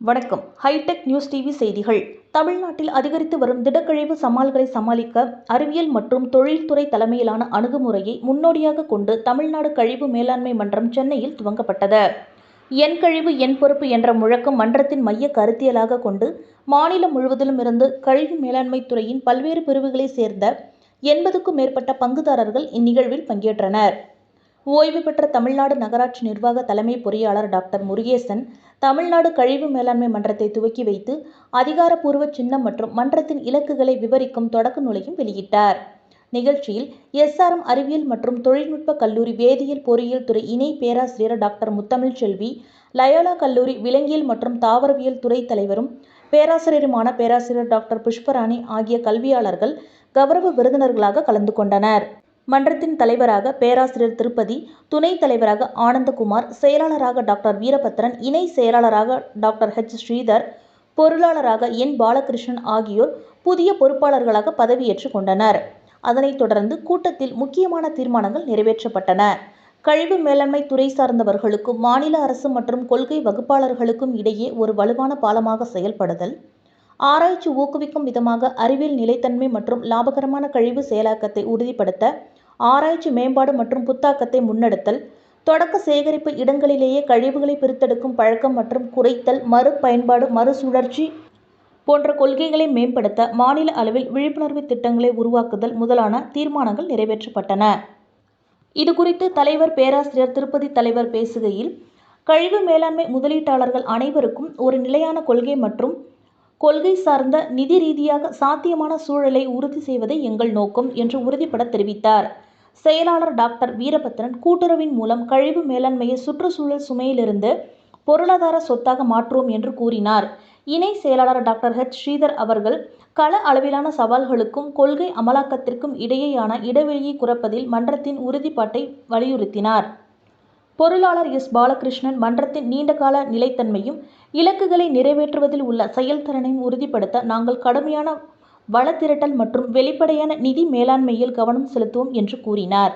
வணக்கம். Hitech news TV செய்திகள். தமிழ்நாட்டில் அதிகரித்து வரும் திடக்கழிவு சவால்களை சமாளிக்க அறிவியல் மற்றும் தொழில்துறை தலைமையிலான அணுகுமுறையை முன்னோடியாக கொண்டு தமிழ்நாடு கழிவு மேலாண்மை மன்றம் சென்னையில் துவங்கப்பட்டது. என் கழிவு என் பொறுப்பு என்ற முழக்கம் மன்றத்தின் மைய கருத்தியலாக கொண்டு மாநிலம் முழுவதிலும் இருந்து கழிவு மேலாண்மை துறையின் பல்வேறு பிரிவுகளைச் சேர்ந்த எண்பதுக்கும் மேற்பட்ட பங்குதாரர்கள் இந்நிகழ்வில் பங்கேற்றனர். ஓய்வு பெற்ற தமிழ்நாடு நகராட்சி நிர்வாக தலைமை பொறியாளர் டாக்டர் முருகேசன் தமிழ்நாடு கழிவு மேலாண்மை மன்றத்தை துவக்கி வைத்து அதிகாரப்பூர்வ சின்னம் மற்றும் மன்றத்தின் இலக்குகளை விவரிக்கும் தொடக்க நூலையும் வெளியிட்டார். நிகழ்ச்சியில் எஸ்ஆர்எம் அறிவியல் மற்றும் தொழில்நுட்ப கல்லூரி வேதியியல் பொறியியல் துறை இணை பேராசிரியர் டாக்டர் முத்தமிழ் செல்வி லயோலா கல்லூரி விலங்கியல் மற்றும் தாவரவியல் துறை தலைவரும் பேராசிரியருமான பேராசிரியர் டாக்டர் புஷ்பராணி ஆகிய கல்வியாளர்கள் கௌரவ விருந்தினர்களாக கலந்து கொண்டனர். மன்றத்தின் தலைவராக பேராசிரியர் திருப்பதி துணைத் தலைவராக ஆனந்தகுமார் செயலாளராக டாக்டர் வீரபத்ரன் இணை செயலாளராக டாக்டர் ஹெச். ஸ்ரீதர் பொருளாளராக என். பாலகிருஷ்ணன் ஆகியோர் புதிய பொறுப்பாளர்களாக பதவியேற்றுக் கொண்டனர். அதனைத் தொடர்ந்து கூட்டத்தில் முக்கியமான தீர்மானங்கள் நிறைவேற்றப்பட்டன. கழிவு மேலாண்மை துறை சார்ந்தவர்களுக்கும் மாநில அரசு மற்றும் கொள்கை வகுப்பாளர்களுக்கும் இடையே ஒரு வலுவான பாலமாக செயல்படுதல் ஆராய்ச்சி ஊக்குவிக்கும் விதமாக அறிவியல் நிலைத்தன்மை மற்றும் லாபகரமான கழிவு செயலாக்கத்தை உறுதிப்படுத்த ஆராய்ச்சி மேம்பாடு மற்றும் புத்தாக்கத்தை முன்னெடுத்தல் தொடக்க சேகரிப்பு இடங்களிலேயே கழிவுகளை பிரித்தெடுக்கும் பழக்கம் மற்றும் குறைத்தல் மறுபயன்பாடு மறுசுழற்சி போன்ற கொள்கைகளை மேம்படுத்த மாநில அளவில் விழிப்புணர்வு திட்டங்களை உருவாக்குதல் முதலான தீர்மானங்கள் நிறைவேற்றப்பட்டன. இதுகுறித்து தலைவர் பேராசிரியர் திருப்பதி தலைவர் பேசுகையில் கழிவு மேலாண்மை முதலீட்டாளர்கள் அனைவருக்கும் ஒரு நிலையான கொள்கை மற்றும் கொள்கை சார்ந்த நிதி ரீதியாக சாத்தியமான சூழலை உறுதி செய்வதே எங்கள் நோக்கம் என்று உறுதிபட தெரிவித்தார். செயலாளர் டாக்டர் வீரபத்ரன் கூட்டுறவின் மூலம் கழிவு மேலாண்மையை சுற்றுச்சூழல் சுமையிலிருந்து பொருளாதார சொத்தாக மாற்றுவோம் என்று கூறினார். இணை செயலாளர் டாக்டர் ஹெச். ஸ்ரீதர் அவர்கள் கள அளவிலான சவால்களுக்கும் கொள்கை அமலாக்கத்திற்கும் இடையேயான இடைவெளியை குறைப்பதில் மன்றத்தின் உறுதிப்பாட்டை வலியுறுத்தினார். பொருளாளர் எஸ் பாலகிருஷ்ணன் மன்றத்தின் நீண்டகால நிலைத்தன்மையும் இலக்குகளை நிறைவேற்றுவதில் உள்ள செயல்திறனையும் உறுதிப்படுத்த நாங்கள் கடுமையான வள திரட்டல் மற்றும் வெளிப்படையான நிதி மேலாண்மையில் கவனம் செலுத்துவோம் என்று கூறினார்.